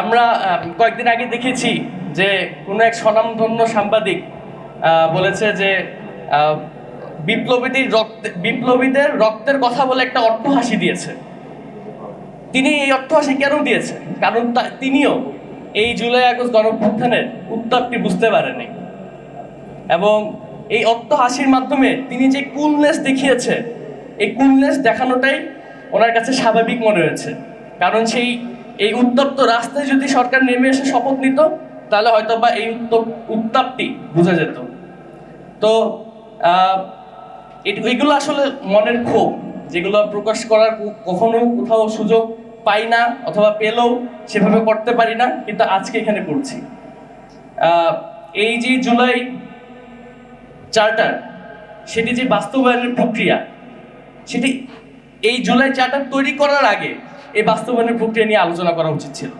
আমরা কয়েকদিন আগে দেখেছি যে কোনো এক স্বনামধন্য সাংবাদিক বলেছে যে বিপ্লবীদের রক্ত, বিপ্লবীদের রক্তের কথা বলে একটা অট্টহাসি দিয়েছে। তিনি এই অট্টহাসি কেন দিয়েছে কারণ তিনিও এই জুলাই আগস্ট গণঅভ্যুত্থানের উত্তাপটি বুঝতে পারেনি এবং এই অট্টহাসির মাধ্যমে তিনি যে কুলনেস দেখিয়েছে, এই কুলনেস দেখানোটাই ওনার কাছে স্বাভাবিক মনে হয়েছে। কারণ সেই এই উত্তপ্ত রাস্তায় যদি সরকার নেমে এসে শপথ নিত, তাহলে হয়তো বা এই উত্তপ উত্তাপটি বোঝা যেত। তো এগুলো আসলে মনের ক্ষোভ, যেগুলো প্রকাশ করার কখনো কোথাও সুযোগ পাই না অথবা পেলেও সেভাবে করতে পারি না, কিন্তু আজকে এখানে করছি এই যে জুলাই চার্টার, সেটি যে বাস্তবায়নের প্রক্রিয়া, সেটি এই জুলাই চার্টার তৈরি করার আগে এই বাস্তবায়নের প্রক্রিয়া নিয়ে আলোচনা করা উচিত ছিল।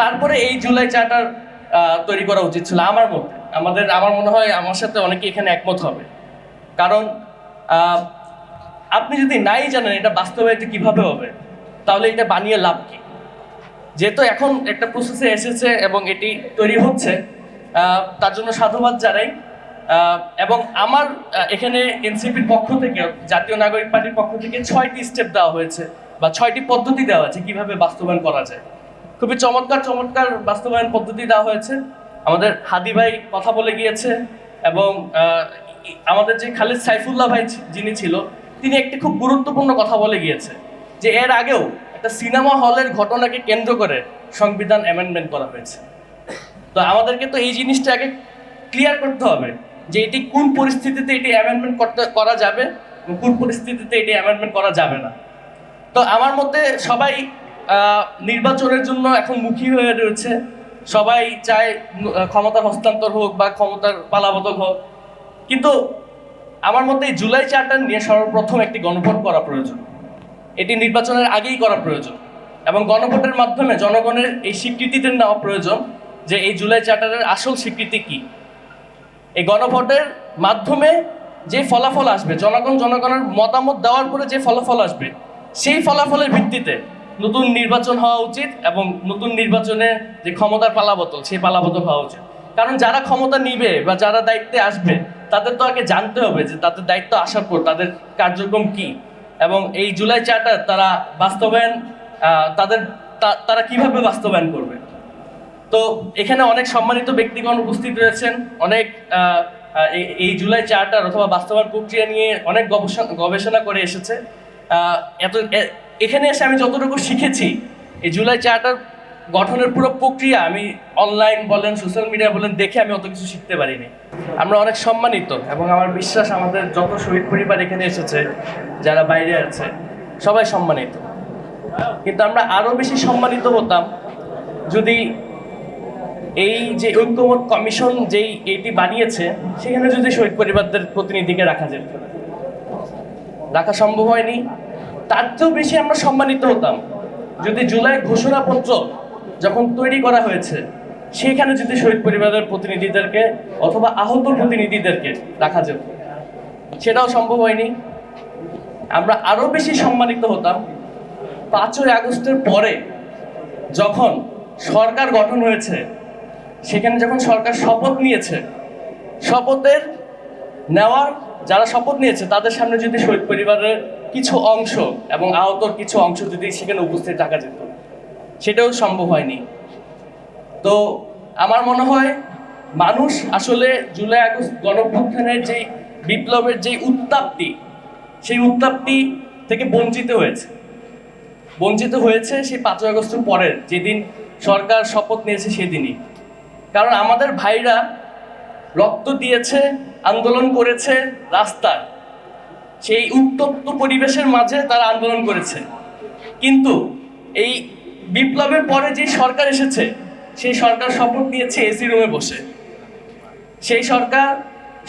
তারপরে এই জুলাই চার্টার তৈরি করা উচিত ছিল। আমার মতে, আমাদের, আমার মনে হয় আমার সাথে অনেকে এখানে একমত হবে। কারণ আপনি যদি নাই জানেন এটা বাস্তবায়িত কীভাবে হবে, তাহলে এটা বানিয়ে লাভ কি? যেহেতু এখন একটা প্রসেসে এসেছে এবং এটি তৈরি হচ্ছে তার জন্য সাধুবাদ জানাই। এবং আমার এখানে এনসিপির পক্ষ থেকে, জাতীয় নাগরিক পার্টির পক্ষ থেকে ছয়টি স্টেপ দেওয়া হয়েছে। বা ছয়টি পদ্ধতি দেওয়া আছে, কীভাবে বাস্তবায়ন করা যায়। খুবই চমৎকার চমৎকার বাস্তবায়ন পদ্ধতি দেওয়া হয়েছে। আমাদের হাদি ভাই কথা বলে গিয়েছে এবং আমাদের যে খালিদ সাইফুল্লাহ ভাই যিনি ছিল, তিনি একটি খুব গুরুত্বপূর্ণ কথা বলে গিয়েছে যে এর আগেও একটা সিনেমা হলের ঘটনাকে কেন্দ্র করে সংবিধান অ্যামেন্ডমেন্ট করা হয়েছে। তো আমাদেরকে তো এই জিনিসটা আগে ক্লিয়ার করতে হবে যে এটি কোন পরিস্থিতিতে এটি অ্যামেন্ডমেন্ট করতে, করা যাবে কোন পরিস্থিতিতে এটি অ্যামেন্ডমেন্ট করা যাবে না। তো আমার মতে সবাই নির্বাচনের জন্য এখন মুখী হয়ে রয়েছে। সবাই চায় ক্ষমতার হস্তান্তর হোক বা ক্ষমতার পালাবদল হোক। কিন্তু আমার মতে এই জুলাই চার্টার নিয়ে সর্বপ্রথম একটি গণভোট করা প্রয়োজন। এটি নির্বাচনের আগেই করা প্রয়োজন। এবং গণভোটের মাধ্যমে জনগণের এই স্বীকৃতিতে নেওয়া প্রয়োজন যে এই জুলাই চার্টারের আসল স্বীকৃতি কি। এই গণভোটের মাধ্যমে যে ফলাফল আসবে, জনগণ জনগণের মতামত দেওয়ার পরে যে ফলাফল আসবে সেই ফলাফলের ভিত্তিতে নতুন নির্বাচন হওয়া উচিত এবং নতুন নির্বাচনে যে ক্ষমতার পালাবদল, সেই পালাবদল হওয়া উচিত। কারণ যারা ক্ষমতা নিবে বা যারা দায়িত্বে আসবে, তাদের তো আগে জানতে হবে যে তাদের দায়িত্ব আসার পর তাদের কার্যক্রম কি। এবং এই জুলাই চার্টার তারা বাস্তবায়ন তাদের তারা কীভাবে বাস্তবায়ন করবে? তো এখানে অনেক সম্মানিত ব্যক্তিগণ উপস্থিত রয়েছেন। অনেক এই- জুলাই চার্টার অথবা বাস্তবায়ন প্রক্রিয়া নিয়ে অনেক গবেষণা গবেষণা করে এসেছে। এত এখানে এসে আমি যতটুকু শিখেছি, এই জুলাই চার্টার গঠনের পুরো প্রক্রিয়া আমি অনলাইন বলেন সোশ্যাল মিডিয়া বলেন, দেখে আমি অত কিছু শিখতে পারিনি। আমরা অনেক সম্মানিত এবং আমার বিশ্বাস আমাদের যত শহীদ পরিবার এখানে এসেছে, যারা বাইরে আছে, সবাই সম্মানিত। কিন্তু আমরা আরও বেশি সম্মানিত হতাম যদি এই যে ঐক্যমত কমিশন যেই এটি বানিয়েছে, সেখানে যদি শহীদ পরিবারদের প্রতিনিধিকে রাখা যেত। রাখা সম্ভব হয়নি। তার চেয়েও বেশি আমরা সম্মানিত হতাম। যদি জুলাই ঘোষণাপত্র যখন তৈরি করা হয়েছে, সেখানে যদি শহীদ পরিবারের প্রতিনিধিদেরকে অথবা আহত প্রতিনিধিদেরকে রাখা যেত, সেটাও সম্ভব হয়নি। আমরা আরও বেশি সম্মানিত হতাম। পাঁচই আগস্টের পরে যখন সরকার গঠন হয়েছে, সেখানে যখন সরকার শপথ নিয়েছে, শপথের নেওয়ার যারা শপথ নিয়েছে, তাদের সামনে যদি শহীদ পরিবারের কিছু অংশ এবং আহতর কিছু অংশ যদি সেখানে উপস্থিত থাকা যেত, সেটাও সম্ভব হয়নি। তো আমার মনে হয় মানুষ আসলে জুলাই আগস্ট গণঅভ্যুত্থানের যে বিপ্লবের যে উত্তাপটি, সেই উত্তাপটি থেকে বঞ্চিত হয়েছে। বঞ্চিত হয়েছে সেই পাঁচই আগস্টের পরের, যেদিন সরকার শপথ নিয়েছে সেদিনই। কারণ আমাদের ভাইরা রক্ত দিয়েছে, আন্দোলন করেছে রাস্তায়। সেই উত্তপ্ত পরিবেশের মাঝে তারা আন্দোলন করেছে। কিন্তু এই বিপ্লবের পরে যে সরকার এসেছে, সেই সরকার শপথ নিয়েছে এসি রুমে বসে। সেই সরকার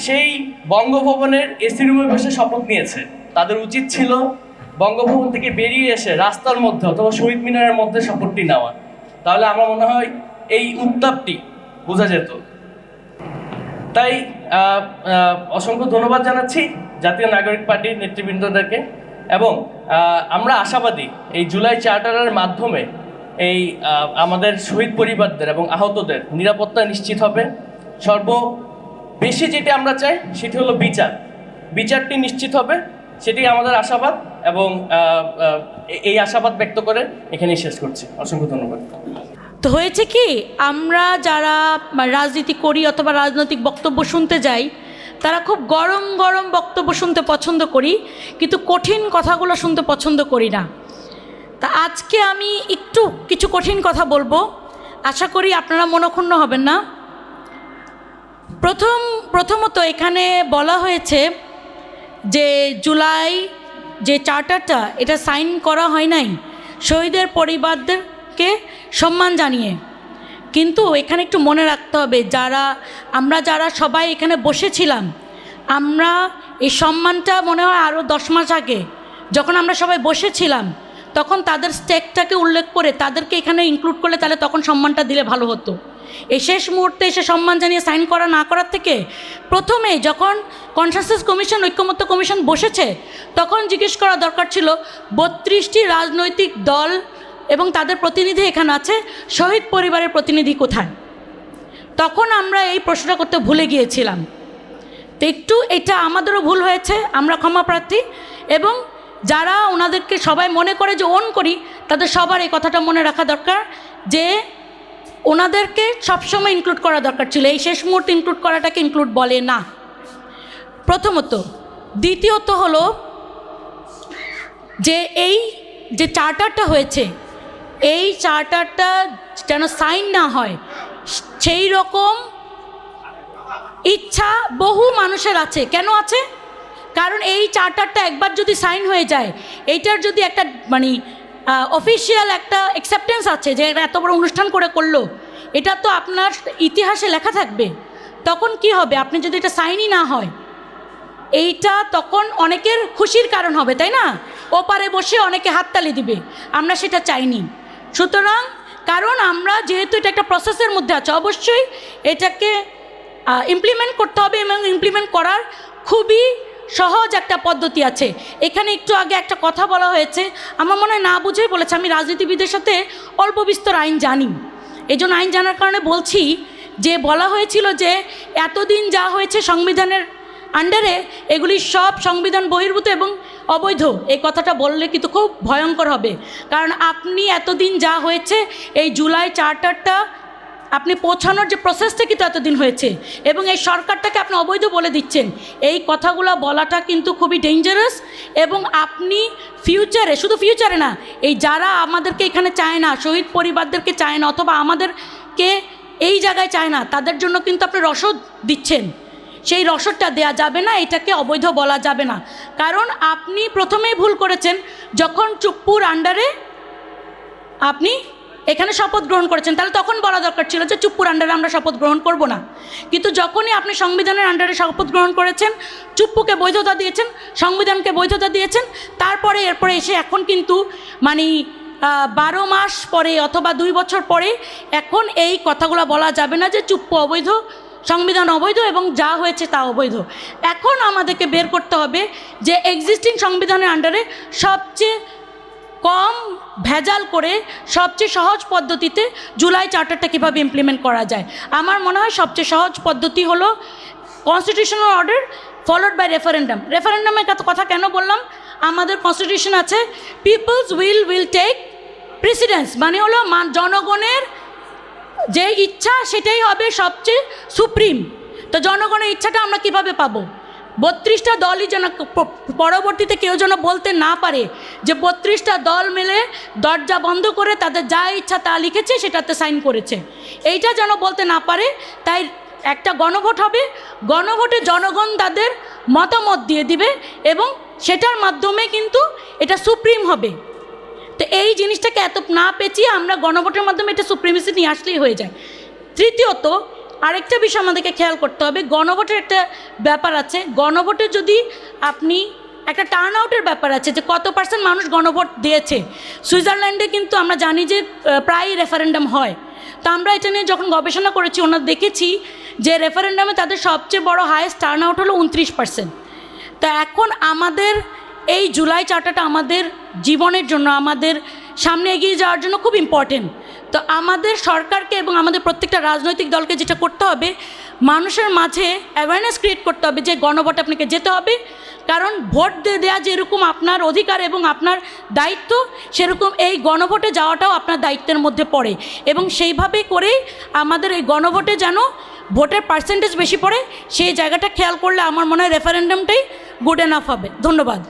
সেই বঙ্গভবনের এসি রুমে বসে শপথ নিয়েছে। তাদের উচিত ছিল বঙ্গভবন থেকে বেরিয়ে এসে রাস্তার মধ্যে অথবা শহীদ মিনারের মধ্যে শপথটি নেওয়া। তাহলে আমার মনে হয় এই উত্তাপটি বোঝা যেত। তাই অসংখ্য ধন্যবাদ জানাচ্ছি জাতীয় নাগরিক পার্টির নেতৃবৃন্দদেরকে এবং আমরা আশাবাদী এই জুলাই চার্টারের মাধ্যমে এই আমাদের শহীদ পরিবারদের এবং আহতদের নিরাপত্তা নিশ্চিত হবে। সর্ব বেশি যেটি আমরা চাই সেটি হলো বিচার। বিচারটি নিশ্চিত হবে, সেটি আমাদের আশাবাদ এবং এই আশাবাদ ব্যক্ত করে এখানেই শেষ করছি। অসংখ্য ধন্যবাদ। তো হয়েছে কি, আমরা যারা রাজনীতি করি অথবা রাজনৈতিক বক্তব্য শুনতে যাই, তারা খুব গরম গরম বক্তব্য শুনতে পছন্দ করি, কিন্তু কঠিন কথাগুলো শুনতে পছন্দ করি না। তা আজকে আমি একটু কিছু কঠিন কথা বলব। আশা করি আপনারা মনক্ষুণ্ণ হবেন না। প্রথম, প্রথমত এখানে বলা হয়েছে যে জুলাই যে চার্টারটা, এটা সাইন করা হয় নাই। শহীদের পরিবারদেরকে সম্মান জানিয়ে। কিন্তু এখানে একটু মনে রাখতে হবে, যারা, আমরা যারা সবাই এখানে বসেছিলাম, আমরা এই সম্মানটা মনে হয় আরও দশ মাস আগে, যখন আমরা সবাই বসেছিলাম, তখন তাদের স্টেকটাকে উল্লেখ করে তাদেরকে এখানে ইনক্লুড করলে তাহলে তখন সম্মানটা দিলে ভালো হতো। এই শেষ মুহূর্তে এসে সম্মান জানিয়ে সাইন করা না করার থেকে প্রথমে যখন কনসাসেস কমিশন ঐক্যমত্য কমিশন বসেছে, তখন জিজ্ঞেস করা দরকার ছিল, বত্রিশটি রাজনৈতিক দল এবং তাদের প্রতিনিধি এখানে আছে। শহীদ পরিবারের প্রতিনিধি কোথায়? তখন আমরা এই প্রশ্নটা করতে ভুলে গিয়েছিলাম। তো একটু এটা আমাদেরও ভুল হয়েছে, আমরা ক্ষমা প্রার্থী। এবং যারা ওনাদেরকে সবাই মনে করে যে ওন করি, তাদের সবার এই কথাটা মনে রাখা দরকার যে ওনাদেরকে সবসময় ইনক্লুড করা দরকার ছিল। এই শেষ মুহূর্তে ইনক্লুড করাটাকে ইনক্লুড বলে না। প্রথমত, দ্বিতীয়ত হলো যে এই যে চার্টারটা হয়েছে এই চার্টারটা যেন সাইন না হয়, সেই রকম ইচ্ছা বহু মানুষের আছে। কেন আছে? কারণ এই চার্টারটা একবার যদি সাইন হয়ে যায়, এইটার যদি একটা মানে অফিসিয়াল একটা অ্যাকসেপ্টেন্স আছে যে এত বড় অনুষ্ঠান করে করল, এটা তো আপনার ইতিহাসে লেখা থাকবে। তখন কি হবে? আপনি যদি এটা সাইনই না হয়, এইটা তখন অনেকের খুশির কারণ হবে, তাই না? ওপারে বসে অনেকে হাততালি দিবে। আমরা সেটা চাইনি। সুতরাং, কারণ আমরা যেহেতু এটা একটা প্রসেসের মধ্যে আছে, অবশ্যই এটাকে ইমপ্লিমেন্ট করতে হবে এবং ইমপ্লিমেন্ট করার খুবই সহজ একটা পদ্ধতি আছে। এখানে একটু আগে একটা কথা বলা হয়েছে, আমার মনে হয় না বুঝেই বলেছে, আমি রাজনীতিবিদের সাথে অল্প বিস্তর আইন জানি। এই জন্য আইন জানার কারণে বলছি যে, বলা হয়েছিল যে, এতদিন যা হয়েছে সংবিধানের আন্ডারে এগুলি সব সংবিধান বহির্ভূত এবং অবৈধ। এই কথাটা বললে কিন্তু খুব ভয়ঙ্কর হবে। কারণ আপনি এতদিন যা হয়েছে, এই জুলাই চার্টারটা আপনি পৌঁছানোর যে প্রসেসটা কিন্তু এতদিন হয়েছে এবং এই সরকারটাকে আপনি অবৈধ বলে দিচ্ছেন। এই কথাগুলো বলাটা কিন্তু খুবই ডেঞ্জারাস এবং আপনি ফিউচারে শুধু ফিউচারে না, এই যারা আমাদেরকে এখানে চায় না, শহীদ পরিবারদেরকে চায় না অথবা আমাদেরকে এই জায়গায় চায় না, তাদের জন্য কিন্তু আপনি রসদ দিচ্ছেন। সেই রসদটা দেয়া যাবে না, এটাকে অবৈধ বলা যাবে না। কারণ আপনি প্রথমেই ভুল করেছেন, যখন চুপ্পুর আন্ডারে আপনি এখানে শপথ গ্রহণ করেছেন, তাহলে তখন বলা দরকার ছিল যে চুপ্পুর আন্ডারে আমরা শপথ গ্রহণ করব না। কিন্তু যখনই আপনি সংবিধানের আন্ডারে শপথ গ্রহণ করেছেন, চুপ্পুকে বৈধতা দিয়েছেন, সংবিধানকে বৈধতা দিয়েছেন, তারপরে, এরপরে এসে এখন কিন্তু মানে বারো মাস পরে অথবা দুই বছর পরে এখন এই কথাগুলো বলা যাবে না যে চুপ্পু অবৈধ সংবিধান অবৈধ এবং যা হয়েছে তা অবৈধ। এখন আমাদেরকে বের করতে হবে যে এক্সিস্টিং সংবিধানের আন্ডারে সবচেয়ে কম ভেজাল করে সবচেয়ে সহজ পদ্ধতিতে জুলাই চার্টারটা কীভাবে ইমপ্লিমেন্ট করা যায়। আমার মনে হয় সবচেয়ে সহজ পদ্ধতি হলো constitutional order followed by referendum রেফারেন্ডামের কথা কেন বললাম? আমাদের কনস্টিটিউশন আছে people's will will take precedence মানে হলো জনগণের যে ইচ্ছা সেটাই হবে সবচেয়ে সুপ্রিম। তো জনগণের ইচ্ছাটা আমরা কীভাবে পাবো? বত্রিশটা দলই যেন পরবর্তীতে কেউ যেন বলতে না পারে যে বত্রিশটা দল মিলে দরজা বন্ধ করে তাদের যা ইচ্ছা তা লিখেছে সেটাতে সাইন করেছে। এইটা যেন বলতে না পারে, তাই একটা গণভোট হবে। গণভোটে জনগণ তাদের মতামত দিয়ে দিবে এবং সেটার মাধ্যমে কিন্তু এটা সুপ্রিম হবে। তো এই জিনিসটাকে এত না পেঁচিয়ে আমরা গণভোটের মাধ্যমে এটা সুপ্রিমেসি নিয়ে আসলেই হয়ে যায়। তৃতীয়ত, আরেকটা বিষয় আমাদেরকে খেয়াল করতে হবে, গণভোটের একটা ব্যাপার আছে। গণভোটে যদি আপনি একটা টার্ন আউটের ব্যাপার আছে যে কত পার্সেন্ট মানুষ গণভোট দিয়েছে। সুইজারল্যান্ডে কিন্তু আমরা জানি যে প্রায়ই রেফারেন্ডাম হয়। তো আমরা এটা নিয়ে যখন গবেষণা করেছি, ওনার দেখেছি যে রেফারেন্ডামে তাদের সবচেয়ে বড় হায়েস্ট টার্ন আউট হলো উনত্রিশ পার্সেন্ট তো এখন আমাদের এই জুলাই চার্টারটা আমাদের জীবনের জন্য, আমাদের সামনে এগিয়ে যাওয়ার জন্য খুব ইম্পর্টেন্ট তো আমাদের সরকারকে এবং আমাদের প্রত্যেকটা রাজনৈতিক দলকে যেটা করতে হবে, মানুষের মাঝে অ্যাওয়ারনেস ক্রিয়েট করতে হবে যে গণভোটে আপনাকে যেতে হবে। কারণ ভোট দেওয়া যেরকম আপনার অধিকার এবং আপনার দায়িত্ব, সেরকম এই গণভোটে যাওয়াটাও আপনার দায়িত্বের মধ্যে পড়ে। এবং সেইভাবে করেই আমাদের এই গণভোটে যেন ভোটের পার্সেন্টেজ বেশি পড়ে, সেই জায়গাটা খেয়াল করলে আমার মনে হয় রেফারেন্ডামটাই গুড এনাফ হবে। ধন্যবাদ।